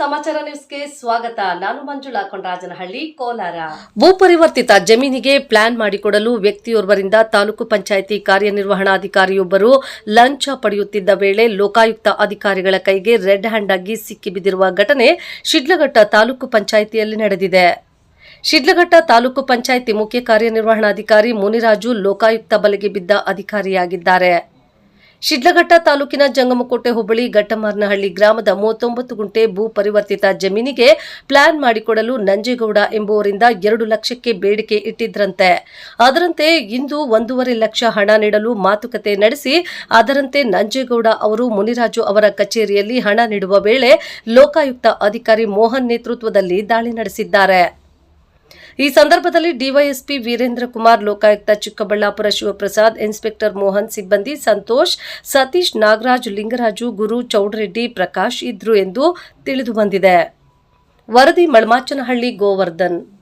ಸಮಾಚಾರ ನ್ಯೂಸ್ಗೆ ಸ್ವಾಗತ. ನಾನು ಮಂಜುಳಾ ಕೊಂಡರಾಜನಹಳ್ಳಿ ಕೋಲಾರ. ಭೂಪರಿವರ್ತಿತ ಜಮೀನಿಗೆ ಪ್ಲಾನ್ ಮಾಡಿಕೊಡಲು ವ್ಯಕ್ತಿಯೋರ್ವರಿಂದ ತಾಲೂಕು ಪಂಚಾಯಿತಿ ಕಾರ್ಯನಿರ್ವಹಣಾಧಿಕಾರಿಯೊಬ್ಬರು ಲಂಚ ಪಡೆಯುತ್ತಿದ್ದ ವೇಳೆ ಲೋಕಾಯುಕ್ತ ಅಧಿಕಾರಿಗಳ ಕೈಗೆ ರೆಡ್ ಹ್ಯಾಂಡ್ ಆಗಿ ಸಿಕ್ಕಿಬಿದ್ದಿರುವ ಘಟನೆ ಶಿಡ್ಲಘಟ್ಟ ತಾಲೂಕು ಪಂಚಾಯಿತಿಯಲ್ಲಿ ನಡೆದಿದೆ. ಶಿಡ್ಲಘಟ್ಟ ತಾಲೂಕು ಪಂಚಾಯಿತಿ ಮುಖ್ಯ ಕಾರ್ಯನಿರ್ವಹಣಾಧಿಕಾರಿ ಮುನಿರಾಜು ಲೋಕಾಯುಕ್ತ ಬಲೆಗೆ ಬಿದ್ದ ಅಧಿಕಾರಿಯಾಗಿದ್ದಾರೆ. ಶಿಡ್ಲಘಟ್ಟ ತಾಲೂಕಿನ ಜಂಗಮಕೋಟೆ ಹೋಬಳಿ ಘಟ್ಟಮಾರ್ನಹಳ್ಳಿ ಗ್ರಾಮದ ಮೂವತ್ತೊಂಬತ್ತು ಗುಂಟೆ ಭೂ ಪರಿವರ್ತಿತ ಜಮೀನಿಗೆ ಪ್ಲಾನ್ ಮಾಡಿಕೊಡಲು ನಂಜೇಗೌಡ ಎಂಬುವರಿಂದ ಎರಡು ಲಕ್ಷಕ್ಕೆ ಬೇಡಿಕೆ ಇಟ್ಟಿದ್ರಂತೆ. ಅದರಂತೆ ಇಂದು ಒಂದೂವರೆ ಲಕ್ಷ ಹಣ ನೀಡಲು ಮಾತುಕತೆ ನಡೆಸಿ, ಅದರಂತೆ ನಂಜೇಗೌಡ ಅವರು ಮುನಿರಾಜು ಅವರ ಕಚೇರಿಯಲ್ಲಿ ಹಣ ನೀಡುವ ವೇಳೆ ಲೋಕಾಯುಕ್ತ ಅಧಿಕಾರಿ ಮೋಹನ್ ನೇತೃತ್ವದಲ್ಲಿ ದಾಳಿ ನಡೆಸಿದ್ದಾರೆ. ಈ ಸಂದರ್ಭದಲ್ಲಿ ಡಿವೈಎಸ್ಪಿ ವೀರೇಂದ್ರ ಕುಮಾರ್, ಲೋಕಾಯುಕ್ತ ಚಿಕ್ಕಬಳ್ಳಾಪುರ ಶಿವಪ್ರಸಾದ್, ಇನ್ಸ್ಪೆಕ್ಟರ್ ಮೋಹನ್ ಸಿಬ್ಬಂದಿ, ಸಂತೋಷ್, ಸತೀಶ್, ನಾಗರಾಜ್, ಲಿಂಗರಾಜು, ಗುರು ಚೌಡರೆಡ್ಡಿ, ಪ್ರಕಾಶ್ ಇದ್ರು ಎಂದು ತಿಳಿದು ಬಂದಿದೆ. ವರದಿ ಮಳಮಾಚನಹಳ್ಳಿ ಗೋವರ್ಧನ್.